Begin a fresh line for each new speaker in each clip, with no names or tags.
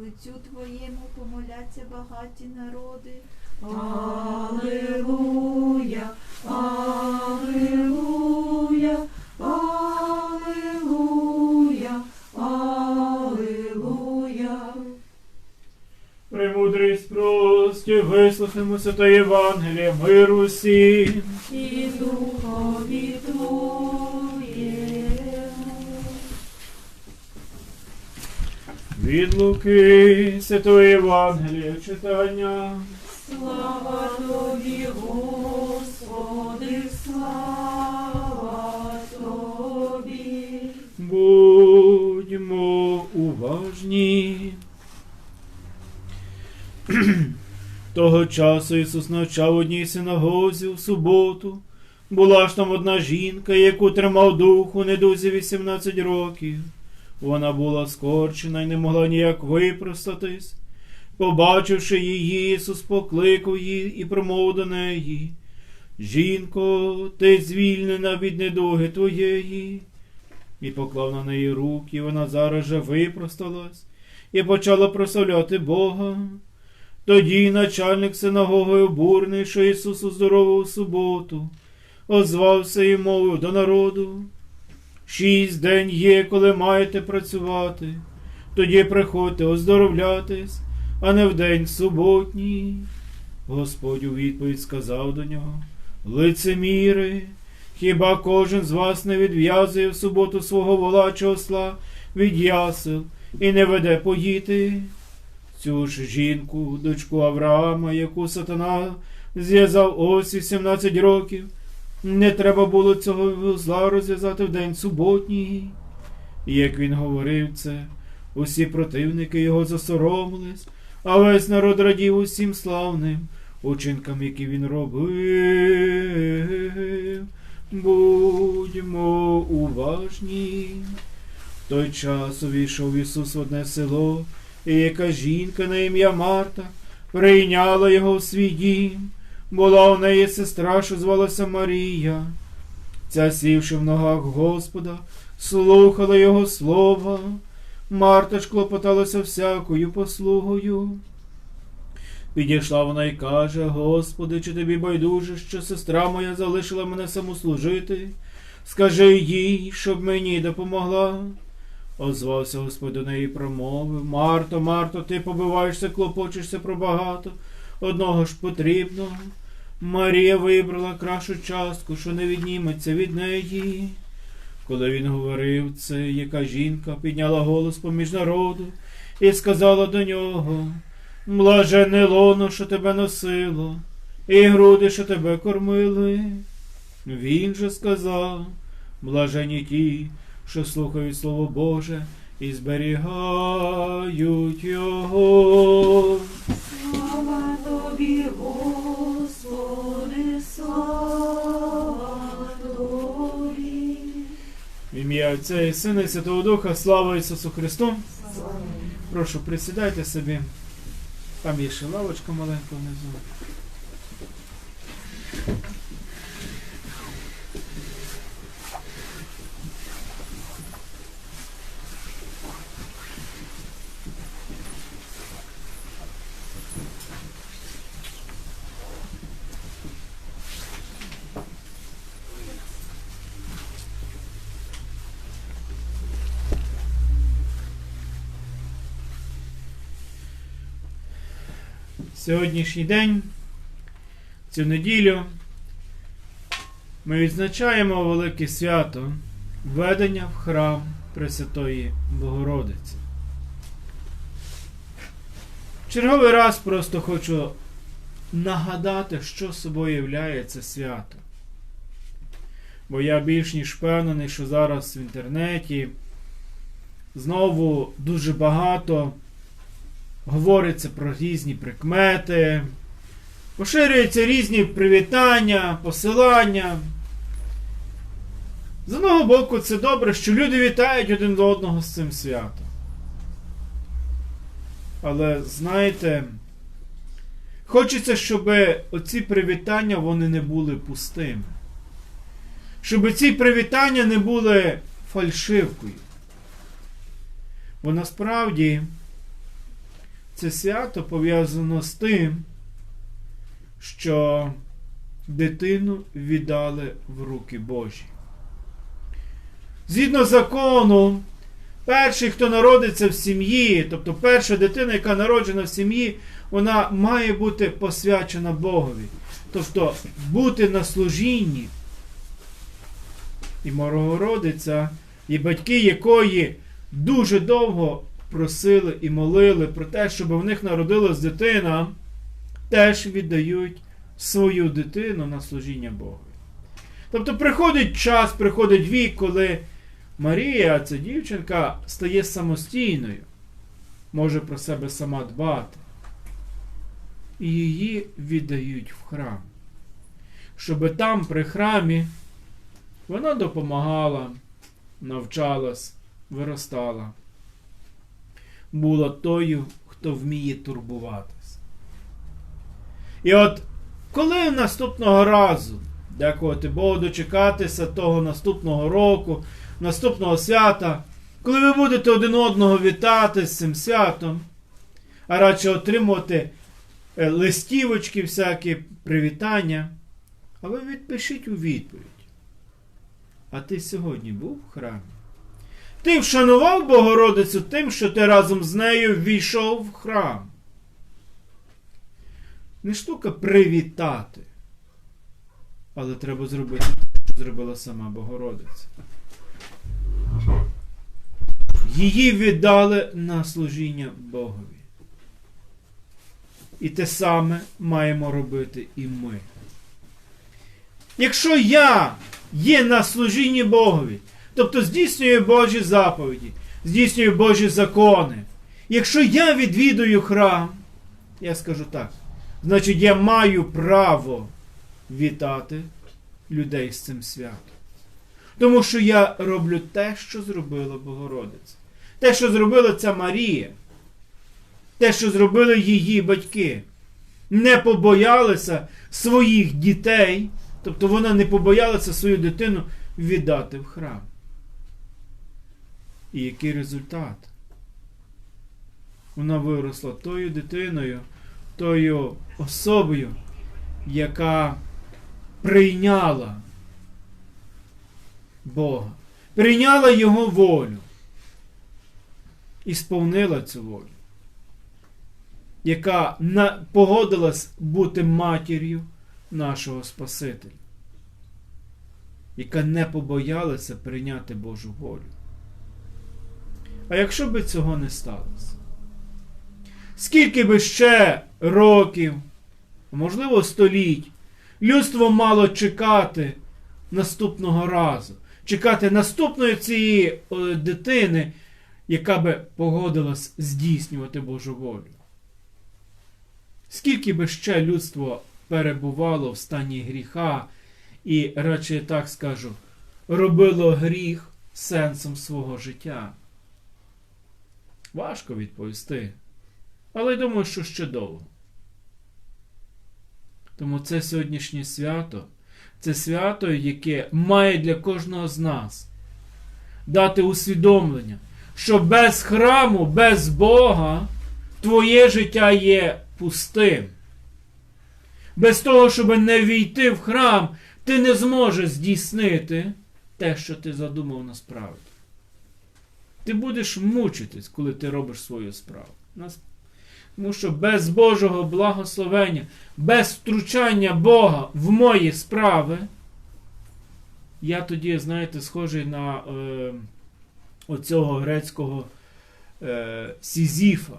лицю Твоєму помоляться багаті народи.
Аллилуйя, Аллилуйя, Аллилуйя, Аллилуйя.
Премудрість прості, вислухнемо Святе Євангеліє, миру всім.
І духові Твоєму.
Від Луки, Святого Євангелія, читання.
Слава Тобі, Господи, слава Тобі.
Будьмо уважні. Того часу Ісус навчав одній синагозі в суботу. Була ж там одна жінка, яку тримав дух у недузі 18 років. Вона була скорчена і не могла ніяк випростатись. Побачивши її, Ісус покликав її і промовив до неї. Жінко, ти звільнена від недуги твоєї. І поклав на неї руки, і вона зараз же випросталась і почала прославляти Бога. Тоді начальник синагоги обурний, що Ісус уздоровив у суботу, озвався і мовив до народу. Шість день є, коли маєте працювати, тоді приходьте оздоровлятись, а не в день суботній. Господь у відповідь сказав до нього Лицеміри, хіба кожен з вас не відв'язує в суботу свого волачого осла від ясел і не веде поїти? Цю ж жінку, дочку Авраама, яку сатана зв'язав ось і 17 років, не треба було цього зла розв'язати в день суботній. І як він говорив це, усі противники його засоромились, а весь народ радів усім славним учинкам, які він робив. Будьмо уважні. В той час увійшов Ісус в одне село, і яка жінка на ім'я Марта прийняла його в свій дім. Була у неї сестра, що звалася Марія. Ця, сівши в ногах Господа, слухала його слова. Марта ж клопоталася всякою послугою. Підійшла вона й каже: Господи, чи тобі байдуже, що сестра моя залишила мене самослужити? Скажи їй, щоб мені допомогла. Озвався Господь до неї і промовив Марто, Марто, ти побиваєшся, клопочешся про багато. Одного ж потрібно. Марія вибрала кращу частку, що не відніметься від неї. Коли він говорив це, яка жінка підняла голос поміж народу і сказала до нього Блажене лоно, що тебе носило, і груди, що тебе кормили. Він же сказав Блажені ті, що слухають Слово Боже і зберігають його. Ім'я Отця і Сина і Святого Духа, слава Ісусу Христу. Прошу, присідайте собі. Там є ще лавочка маленька внизу. Сьогоднішній день, цю неділю, ми відзначаємо велике свято введення в храм Пресвятої Богородиці. Черговий раз просто хочу нагадати, що собою являє це свято. Бо я більш ніж впевнений, що зараз в інтернеті знову дуже багато говориться про різні прикмети, поширюються різні привітання, посилання. З одного боку, це добре, що люди вітають один до одного з цим святом. Але знаєте, хочеться, щоб оці привітання вони не були пустими. Щоб ці привітання не були фальшивкою. Бо насправді це свято пов'язано з тим, що дитину віддали в руки Божі. Згідно закону, перший, хто народиться в сім'ї, тобто перша дитина, яка народжена в сім'ї, вона має бути посвячена Богові. Тобто бути на служінні. І Богородиця, і батьки якої дуже довго просили і молили про те, щоб в них народилась дитина, теж віддають свою дитину на служіння Богові. Тобто приходить час, приходить вік, коли Марія, ця дівчинка, стає самостійною, може про себе сама дбати. І її віддають в храм. Щоб там, при храмі, вона допомагала, навчалась, виростала. Була тою, хто вміє турбуватись. І от коли наступного разу, дякувати Богу, дочекатися того наступного року, наступного свята, коли ви будете один одного вітати з цим святом, а радше отримувати е, листівочки, всякі привітання, а ви відпишіть у відповідь. А ти сьогодні був в храмі? Ти вшанував Богородицю тим, що ти разом з нею ввійшов в храм. Не штука привітати, але треба зробити те, що зробила сама Богородиця. Її віддали на служіння Богові. І те саме маємо робити і ми. Якщо я є на служінні Богові, тобто здійснюю Божі заповіді, здійснюю Божі закони, якщо я відвідую храм, я скажу так, значить я маю право вітати людей з цим святом. Тому що я роблю те, що зробила Богородиця. Те, що зробила ця Марія, те, що зробили її батьки, не побоялися своїх дітей, тобто вона не побоялася свою дитину віддати в храм. І який результат? Вона виросла тою дитиною, тою особою, яка прийняла Бога, прийняла Його волю і сповнила цю волю, яка погодилась бути матір'ю нашого Спасителя, яка не побоялася прийняти Божу волю. А якщо би цього не сталося? Скільки би ще років, можливо, століть, людство мало чекати наступного разу, чекати наступної цієї е, дитини, яка би погодилась здійснювати Божу волю. Скільки би ще людство перебувало в стані гріха і, радше так скажу, робило гріх сенсом свого життя? Важко відповісти. Але я думаю, що ще довго. Тому це сьогоднішнє свято, це свято, яке має для кожного з нас дати усвідомлення, що без храму, без Бога твоє життя є пустим. Без того, щоб не війти в храм, ти не зможеш здійснити те, що ти задумав насправді. Ти будеш мучитись, коли ти робиш свою справу. Тому що без Божого благословення, без втручання Бога в мої справи, я тоді, знаєте, схожий на е, оцього грецького е, Сізіфа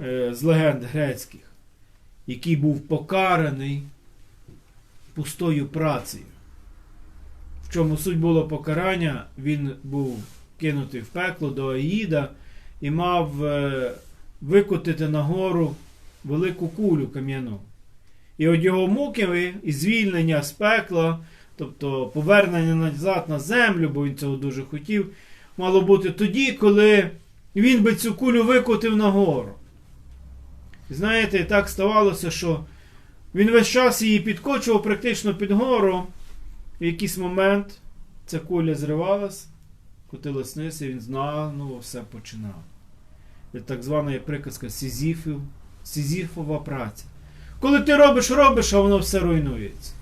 е, з легенд грецьких, який був покараний пустою працею. В чому суть було покарання, він був кинутий в пекло до Аїда і мав е, викотити нагору велику кулю кам'яну. І от його муки і звільнення з пекла, тобто повернення назад на землю, бо він цього дуже хотів, мало бути тоді, коли він би цю кулю викотив нагору. Знаєте, так ставалося, що він весь час її підкочував практично під гору. В якийсь момент ця куля зривалась, котилась вниз, і він знав, ну все починав. Це так звана є приказка Сізіфів, Сізіфова праця. Коли ти робиш, робиш, а воно все руйнується.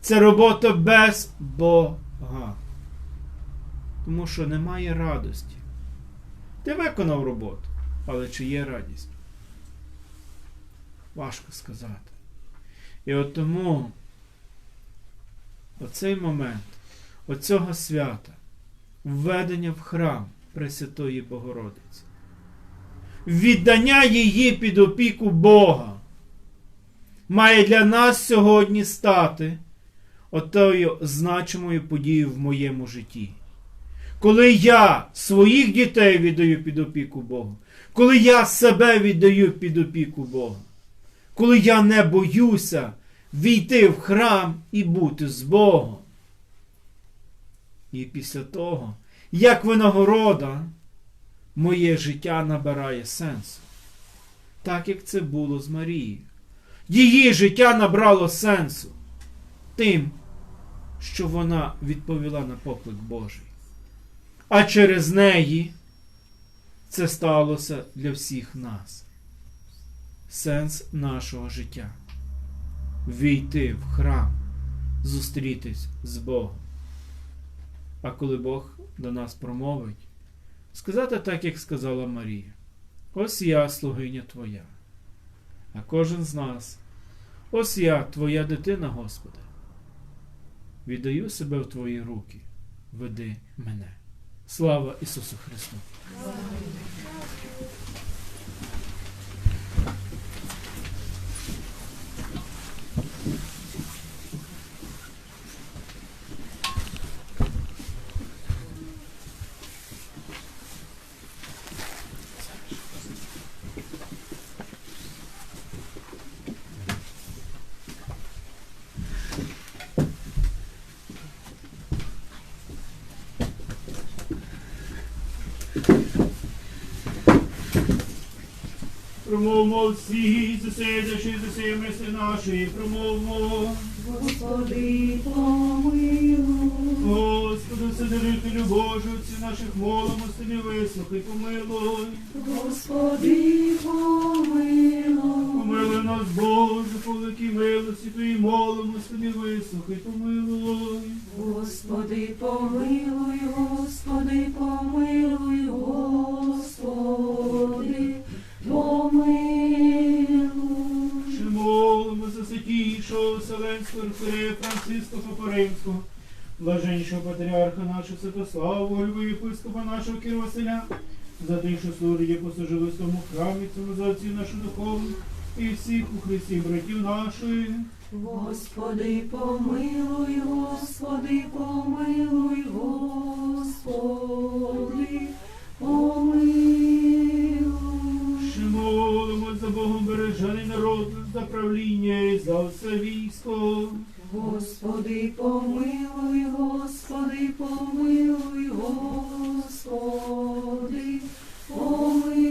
Це робота без Бога. Тому що немає радості. Ти виконав роботу, але чи є радість? Важко сказати. І от тому оцей момент, оцього свята, введення в храм Пресвятої Богородиці, віддання її під опіку Бога, має для нас сьогодні стати отою значимою подією в моєму житті. Коли я своїх дітей віддаю під опіку Богу, коли я себе віддаю під опіку Бога, коли я не боюся війти в храм і бути з Богом. І після того, як винагорода, моє життя набирає сенсу. Так як це було з Марією. Її життя набрало сенсу тим, що вона відповіла на поклик Божий. А через неї це сталося для всіх нас. Сенс нашого життя. Війти в храм, зустрітись з Богом. А коли Бог до нас промовить, сказати так, як сказала Марія: Ось я, слугиня Твоя. А кожен з нас, ось я, Твоя дитина, Господи. Віддаю себе в Твої руки, веди мене. Слава Ісусу Христу! Промовмо всі, засидячи за всі мисли наші, промовмо.
Господи, помилуй.
Господи, Вседержителю Божий, отці наших молимо, тобі вислухай, помилуй.
Господи, помилуй.
Помилуй нас, Боже, по великій милості Твої молимо, тобі вислухай, помилуй.
Господи, помилуй, Господи, помилуй,
Франциска Попоримського, блаженнішого патріарха нашого Святославу, Ольгу єпископа нашого Кир Василя, за тих, що служить послужили в тому храмі, цьому за отців нашу духовну, і всіх у Христі братів наших.
Господи, помилуй, Господи, помилуй, Господи, помилуй, Господи, помилуй, Господи, помилуй.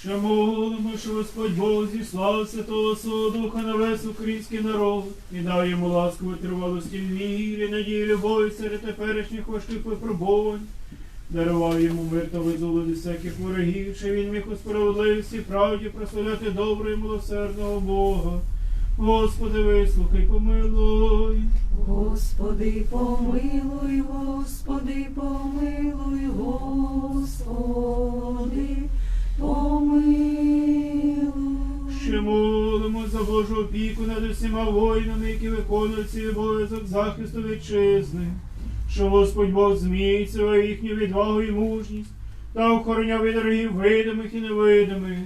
Ще молимо, що Господь Бог зіслав Святого Свого Духа на весь український народ і дав йому ласку витривалості в вірі, надії, любові серед теперішніх важких випробувань. Дарував йому мир та визволив всяких ворогів, що він міг у справедливості правді прославляти доброго і милосердного Бога. Господи, вислухай, помилуй.
Господи, помилуй, Господи, помилуй, Господи, помилуй.
Ще молимо за Божу опіку над усіма воїнами, які виконують свій обов'язок захисту вітчизни, що Господь Бог зміцнював їхню відвагу і мужність та охороняв від ворогів видимих і невидимих.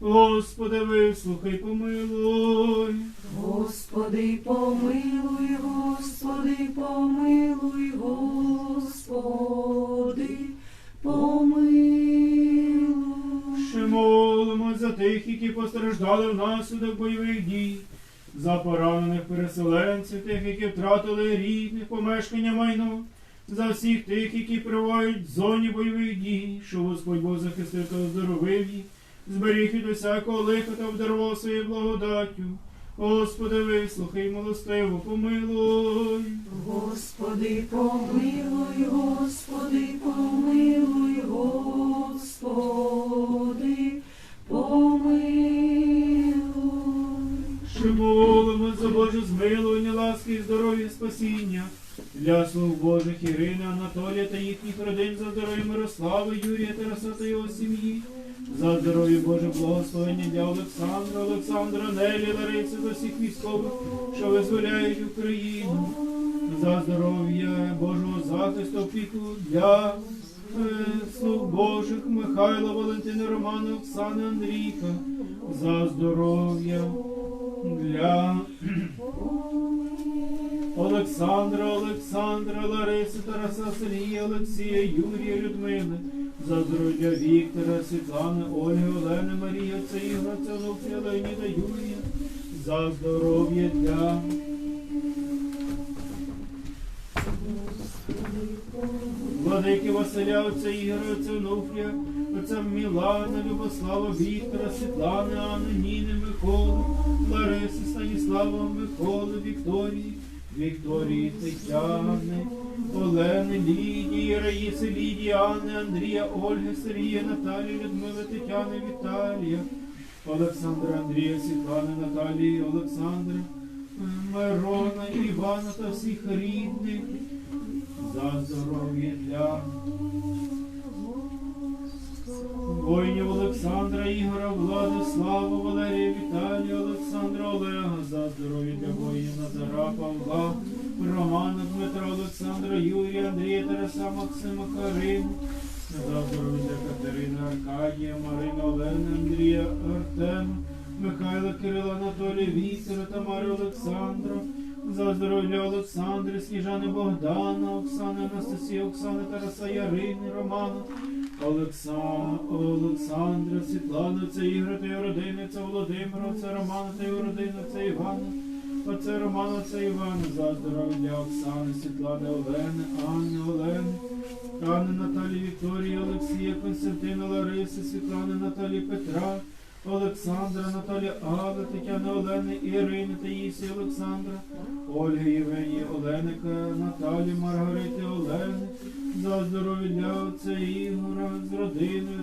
Господи, вислухай, помилуй.
Господи, помилуй, Господи, помилуй, Господи, помилуй.
Ще молимо за тих, які постраждали внаслідок бойових дій, за поранених переселенців, тих, які втратили рідних, помешкання майно, за всіх тих, які перебувають в зоні бойових дій, що Господь Бог захистив та оздоровив їх, зберіг від усякого лиха та обдарував своєю благодаттю. Господи, вислухай, милостиво, помилуй.
Господи, помилуй, Господи, помилуй, Господи, помилуй.
Що молимо за Боже змилування, ласки і здоров'я спасіння. Для слуг Божих Ірини, Анатолія та їхніх родин за здоров'я Мирослави, Юрія Тараса та його сім'ї. За здоров'я Боже благословення для Олександра, Олександра, Нелі, Лариси, за всіх військових, що визволяють Україну. За здоров'я Божого захисту, опіку для е, слуг Божих Михайла, Валентина, Романа, Оксани, Андрійка. За здоров'я для Олександра, Олександра, Лариси, Тараса, Сергія, Олексія, Юрія, Людмили, за здоров'я Віктора, Світлани, Ольги, Олени, Марії, Отця Олексія, Леоніда, Юрія, за здоров'я для Владики Василя, отця Ігоря, отця Онуфрія, отця Мілана, Любослава, Віктора, Світлани, Анни, Ніни, Миколи, Лариси, Станіслава, Миколи, Вікторії, Вікторії, Тетяни, Олени, Лідії, Раїси, Лідії, Анни, Андрія, Ольги, Сергія, Наталії, Людмили, Тетяни, Віталія, Олександра, Андрія, Світлани, Наталії, Олександра, Мирона, Івана та всіх рідних. За здоров'я Максима, Карину, за здоров'я для Катерини, Аркадія, Марини, Олени, Андрія, Артема, Михайла, Кирила, Анатолія, Віктора, Тамари, Олександра, за здоров'я Олександри, Сніжани Богдана, Оксани, Анастасії, Оксани, Тараса, Ярини, Романа, Олекса... Олександра, Світлана, це Ігор та його родини, це Володимира, це Романа та його родина, це Івана, оце Романа, це Івана, за здоров'я Оксани, Світлани, Олени, Анни, Олени, Анни, Наталії, Вікторії, Олексія, Константина, Лариси, Світлани, Наталії, Петра, Олександра, Наталія Али, Тетяни Олени, Ірини, Таїсі, Олександра, Ольги, Євгенії, Оленика, Наталі, Маргарити, Олени, за здоров'я для отця Ігора з родиною.